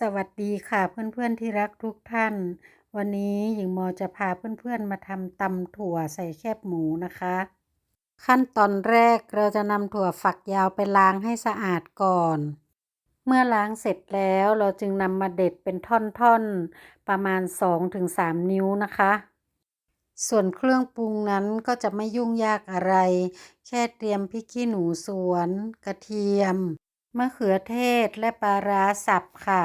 สวัสดีค่ะเพื่อนๆที่รักทุกท่าน วันนี้หญิงมอจะพาเพื่อนๆมาทำตำถั่วใส่แคบหมูนะคะ ขั้นตอนแรกเราจะนำถั่วฝักยาวไปล้างให้สะอาดก่อน เมื่อล้างเสร็จแล้วเราจึงนำมาเด็ดเป็นท่อนๆ ประมาณ 2-3 นิ้วนะคะ ส่วนเครื่องปรุงนั้นก็จะไม่ยุ่งยากอะไร แค่เตรียมพริกขี้หนูสวน กระเทียม มะเขือเทศและปลาร้าสับค่ะ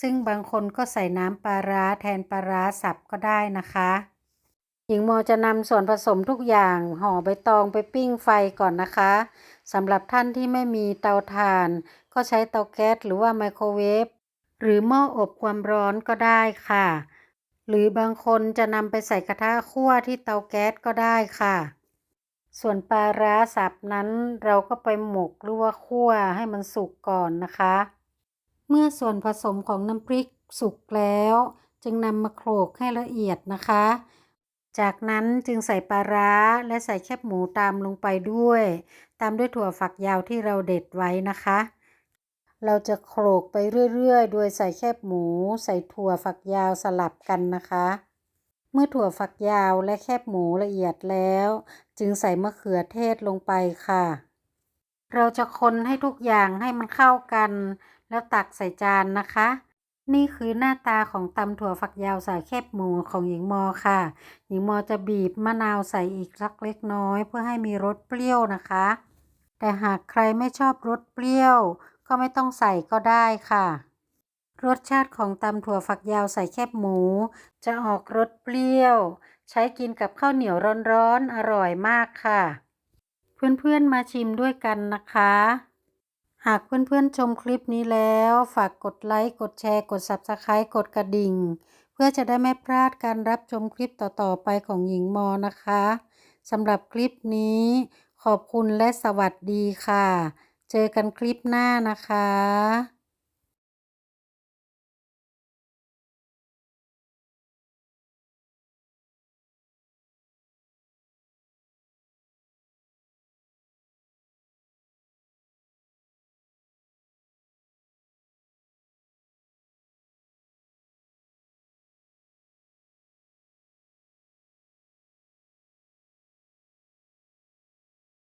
ซึ่งบางคนก็ใส่น้ำปลาร้าแทนปลาร้าสับก็ได้นะคะ หญิงโมจะนำส่วนผสมทุกอย่างห่อใบตองไปปิ้งไฟก่อนนะคะสำหรับท่านที่ไม่มีเตาถ่าน ก็ใช้เตาแก๊สหรือว่าไมโครเวฟหรือหม้ออบความร้อนก็ได้ค่ะ หรือบางคนจะนำไปใส่กระทะคั่วที่เตาแก๊สก็ได้ค่ะ ส่วนปลาร้าสับนั้นเราก็ไปหมกหรือว่าคั่วให้มันสุกก่อนนะคะ เมื่อส่วนผสมของน้ำพริกสุกแล้ว จึงนำมาโขลกให้ละเอียดนะคะ จากนั้นจึงใส่ปลาร้าและใส่แคบหมูตามลงไปด้วย ตามด้วยถั่วฝักยาวที่เราเด็ดไว้นะคะ เราจะโขลกไปเรื่อยๆ โดยใส่แคบหมู ใส่ถั่วฝักยาวสลับกันนะคะ เมื่อถั่วฝักยาวและแคบหมูละเอียดแล้ว จึงใส่มะเขือเทศลงไปค่ะ เราจะคนให้ทุกอย่างให้มันเข้ากัน แล้วตักใส่จานนะคะ นี่คือหน้าตาของตำถั่วฝักยาวใส่แคบหมูของหญิงมอค่ะ หญิงมอจะบีบมะนาวใส่อีกสักเล็กน้อย เพื่อให้มีรสเปรี้ยวนะคะ แต่หากใครไม่ชอบรสเปรี้ยว ก็ไม่ต้องใส่ก็ได้ค่ะ รสชาติของตำถั่วฝักยาวใส่แคบหมู จะออกรสเปรี้ยว ใช้กินกับข้าวเหนียวร้อนๆอร่อยมากค่ะ เพื่อนๆมาชิมด้วยกันนะคะ หากเพื่อนๆชมคลิปนี้แล้ว ฝากกดไลค์กดแชร์กด Subscribe กดกระดิ่ง เพื่อจะได้ไม่พลาดการรับชมคลิปต่อๆไปของหญิงมอนะคะสำหรับคลิปนี้ ขอบคุณและสวัสดีค่ะ เจอกันคลิปหน้านะคะ